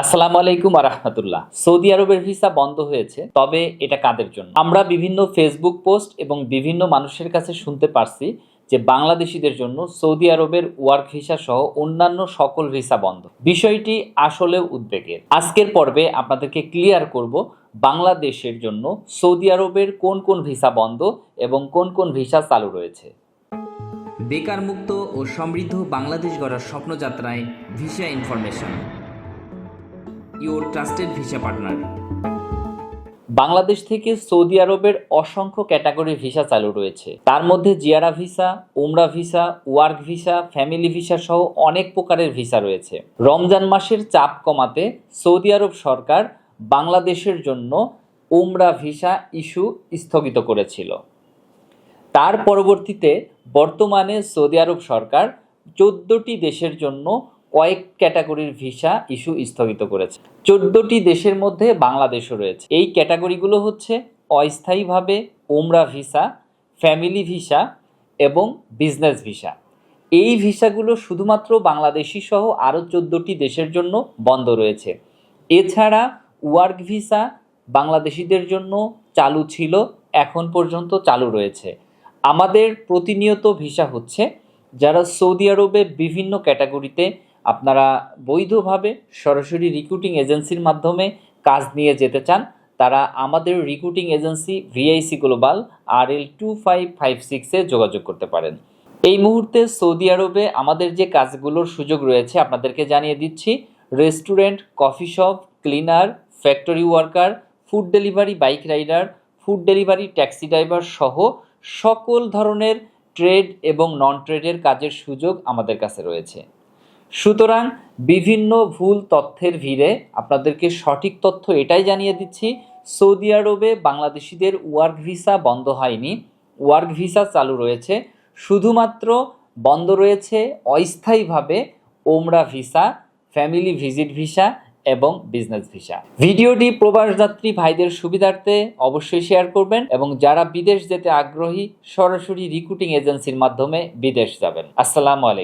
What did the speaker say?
আসসালামু আলাইকুম আরহামতুল্লাহ সৌদি আরবের ভিসা বন্ধ হয়েছে, তবে এটা কাদের জন্য? আমরা বিভিন্ন ফেসবুক পোস্ট এবং বিভিন্ন মানুষের কাছে শুনতে পারছি যে বাংলাদেশিদের জন্য সৌদি আরবের ওয়ার্ক ভিসা সহ অন্যান্য সকল ভিসা বন্ধ। বিষয়টি আসলেও উদ্বেগের। আজকের পর্বে আপনাদেরকে ক্লিয়ার করব বাংলাদেশের জন্য সৌদি আরবের কোন কোন ভিসা বন্ধ এবং কোন কোন ভিসা চালু রয়েছে। বেকার মুক্ত ও সমৃদ্ধ বাংলাদেশ গড়ার স্বপ্নযাত্রায় visa information your trusted visa partner Bangladesh থেকে সৌদি আরবের অসংখ্য ক্যাটাগরি ভিসা চালু রয়েছে। তার মধ্যে জিয়ারা ভিসা, উমরা visa, work visa, family visa সহ অনেক প্রকারের ভিসা রয়েছে। রমজান মাসের চাপ কমাতে সৌদি আরব সরকার বাংলাদেশের জন্য উমরা ভিসা ইস্যু স্থগিত করেছিল। তার পরবর্তীতে বর্তমানে সৌদি আরব সরকার চোদ্দটি দেশের জন্য কয়েক ক্যাটাগরির ভিসা ইস্যু স্থগিত করেছে। চোদ্দটি দেশের মধ্যে বাংলাদেশও রয়েছে। এই ক্যাটাগরিগুলো হচ্ছে অস্থায়ীভাবে ওমরা ভিসা, ফ্যামিলি ভিসা এবং বিজনেস ভিসা। এই ভিসাগুলো শুধুমাত্র বাংলাদেশি সহ আরও চোদ্দোটি দেশের জন্য বন্ধ রয়েছে। এছাড়া ওয়ার্ক ভিসা বাংলাদেশিদের জন্য চালু ছিল, এখন পর্যন্ত চালু রয়েছে। আমাদের প্রতিনিয়ত ভিসা হচ্ছে, যারা সৌদি আরবে বিভিন্ন ক্যাটাগরিতে আপনারা বৈধভাবে সরাসরি রিক্রুটিং এজেন্সির মাধ্যমে কাজ নিয়ে যেতে চান, তারা আমাদের recruiting agency VIC global R L two five five সিক্সে যোগাযোগ করতে পারেন। এই মুহূর্তে সৌদি আরবে আমাদের যে কাজগুলোর সুযোগ রয়েছে, আপনাদেরকে জানিয়ে দিচ্ছি restaurant coffee shop cleaner factory worker food delivery bike rider food delivery taxi driver সহ সকল ধরনের ট্রেড এবং নন ট্রেডের কাজের সুযোগ আমাদের কাছে রয়েছে। সুতরাং বিভিন্ন ভুল তথ্যের ভিড়ে আপনাদেরকে সঠিক তথ্য এটাই জানিয়ে দিচ্ছি, সৌদি আরবে বাংলাদেশিদের ওয়ার্ক ভিসা বন্ধ হয়নি। ওয়ার্ক ভিসা চালু রয়েছে। শুধুমাত্র বন্ধ রয়েছে অস্থায়ীভাবে ওমরা ভিসা, ফ্যামিলি ভিজিট ভিসা এবং বিজনেস ভিসা। ভিডিওটি প্রবাসযাত্রী ভাইদের সুবিধার্থে অবশ্যই শেয়ার করবেন এবং যারা বিদেশ যেতে আগ্রহী সরাসরি রিক্রুটিং এজেন্সির মাধ্যমে বিদেশ যাবেন। আসসালামু আলাইকুম।